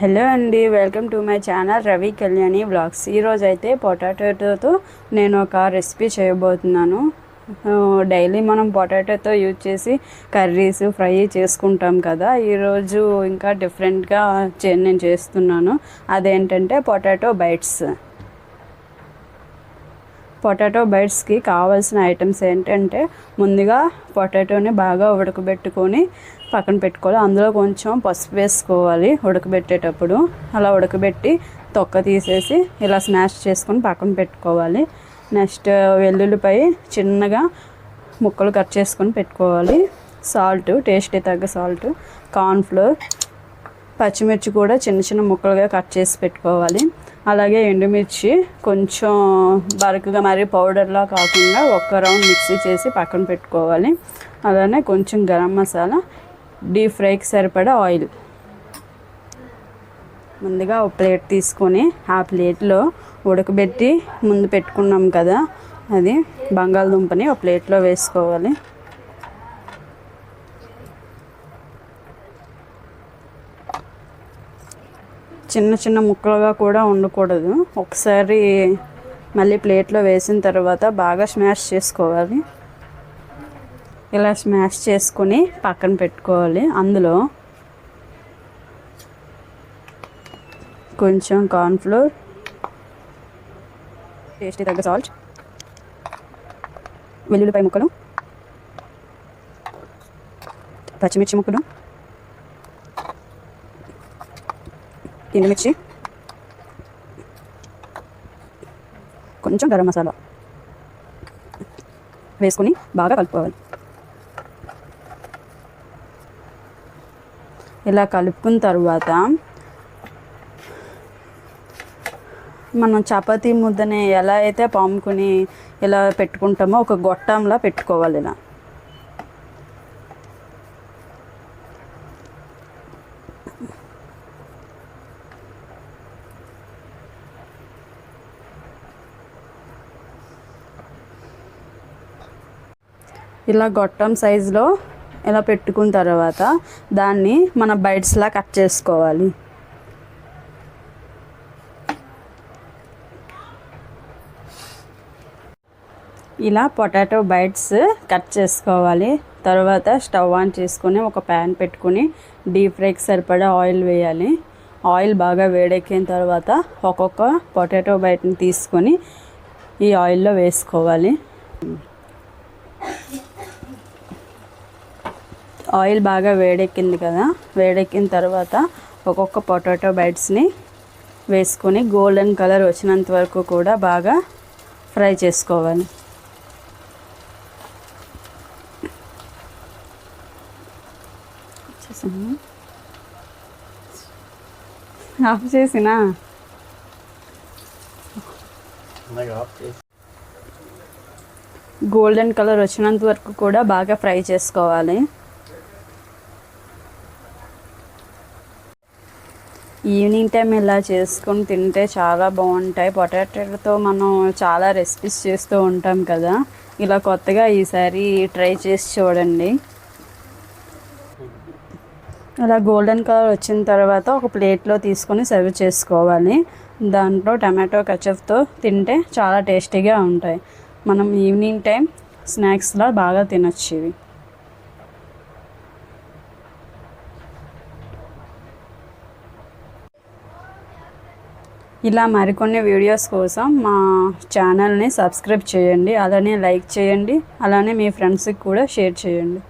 Hello అండి welcome to my channel Ravi Kalyani blogs ఈరోజు అయితే పొటాటోతో నేను ఒక రెసిపీ చేయబోతున్నాను. డైలీ మనం పొటాటోతో యూజ్ చేసి కర్రీస్ ఫ్రై చేసుకుంటాం కదా. ఈరోజు ఇంకా డిఫరెంట్గా చే నేను చేస్తున్నాను. అదేంటంటే పొటాటో బైట్స్. పొటాటో బైట్స్కి కావాల్సిన ఐటమ్స్ ఏంటంటే ముందుగా పొటాటోని బాగా ఉడకబెట్టుకొని పక్కన పెట్టుకోవాలి. అందులో కొంచెం పసుపు వేసుకోవాలి ఉడకబెట్టేటప్పుడు. అలా ఉడకబెట్టి తొక్క తీసేసి ఇలా స్మాష్ చేసుకొని పక్కన పెట్టుకోవాలి. నెక్స్ట్ వెల్లుల్లిపై చిన్నగా ముక్కలు కట్ చేసుకొని పెట్టుకోవాలి. సాల్ట్ టేస్టీ తగ్గ సాల్ట్. కార్న్ఫ్లోర్ పచ్చిమిర్చి కూడా చిన్న చిన్న ముక్కలుగా కట్ చేసి పెట్టుకోవాలి. అలాగే ఎండుమిర్చి కొంచెం బరకగా మరి పౌడర్లా కాకుండా ఒక్క రౌండ్ మిక్సీ చేసి పక్కన పెట్టుకోవాలి. అలానే కొంచెం గరం మసాలా డీప్ ఫ్రైకి సరిపడా ఆయిల్. ముందుగా ఒక ప్లేట్ తీసుకొని ఆ ప్లేట్లో ఉడకబెట్టి ముందు పెట్టుకున్నాం కదా అది బంగాళదుంపని ఒక ప్లేట్లో వేసుకోవాలి. చిన్న చిన్న ముక్కలుగా కూడా ఉండకూడదు. ఒకసారి మళ్ళీ ప్లేట్లో వేసిన తర్వాత బాగా స్మాష్ చేసుకోవాలి. ఇలా స్మాష్ చేసుకొని పక్కన పెట్టుకోవాలి. అందులో కొంచెం కార్న్ఫ్లోర్ టేస్టీ తగ్గ సాల్ట్ వెల్లుల్లిపాయ ముక్కలు పచ్చిమిర్చి ముక్కలు ఎండుమిర్చి. కొంచెం గరం మసాలా వేసుకొని బాగా కలుపుకోవాలి. ఇలా కలుపుకున్న తర్వాత మనం చపాతీ ముద్దని ఎలా అయితే పాముకుని ఇలా పెట్టుకుంటామో ఒక గొట్టంలా పెట్టుకోవాలి ఇలా. ఇలా గొట్టం సైజులో ఇలా పెట్టుకున్న తర్వాత దాన్ని మన బైట్స్లా కట్ చేసుకోవాలి. ఇలా పొటాటో బైట్స్ కట్ చేసుకోవాలి. తర్వాత స్టవ్ ఆన్ చేసుకొని ఒక ప్యాన్ పెట్టుకుని డీప్ ఫ్రైకి సరిపడా ఆయిల్ వేయాలి. ఆయిల్ బాగా వేడెక్కిన తర్వాత ఒక్కొక్క పొటాటో బైట్ని తీసుకొని ఈ ఆయిల్లో వేసుకోవాలి. ఆయిల్ బాగా వేడెక్కింది కదా వేడెక్కిన తర్వాత ఒక్కొక్క పొటాటో బైట్స్ని వేసుకొని గోల్డెన్ కలర్ వచ్చినంత వరకు కూడా బాగా ఫ్రై చేసుకోవాలి. చేసాను. ఆఫ్ చేసినా? గోల్డెన్ కలర్ వచ్చినంత వరకు కూడా బాగా ఫ్రై చేసుకోవాలి. ఈవినింగ్ టైం ఇలా చేసుకొని తింటే చాలా బాగుంటాయి. పొటాటోతో మనం చాలా రెసిపీస్ చేస్తూ ఉంటాం కదా. ఇలా కొత్తగా ఈసారి ట్రై చేసి చూడండి. ఇలా గోల్డెన్ కలర్ వచ్చిన తర్వాత ఒక ప్లేట్లో తీసుకొని సర్వ్ చేసుకోవాలి. దాంట్లో టమాటో కచప్తో తింటే చాలా టేస్టీగా ఉంటాయి. మనం ఈవినింగ్ టైం స్నాక్స్లా బాగా తినొచ్చు ఇవి. ఇలా మరికొన్ని వీడియోస్ కోసం మా ఛానల్ని సబ్స్క్రైబ్ చేయండి అలానే లైక్ చేయండి అలానే మీ ఫ్రెండ్స్కి కూడా షేర్ చేయండి.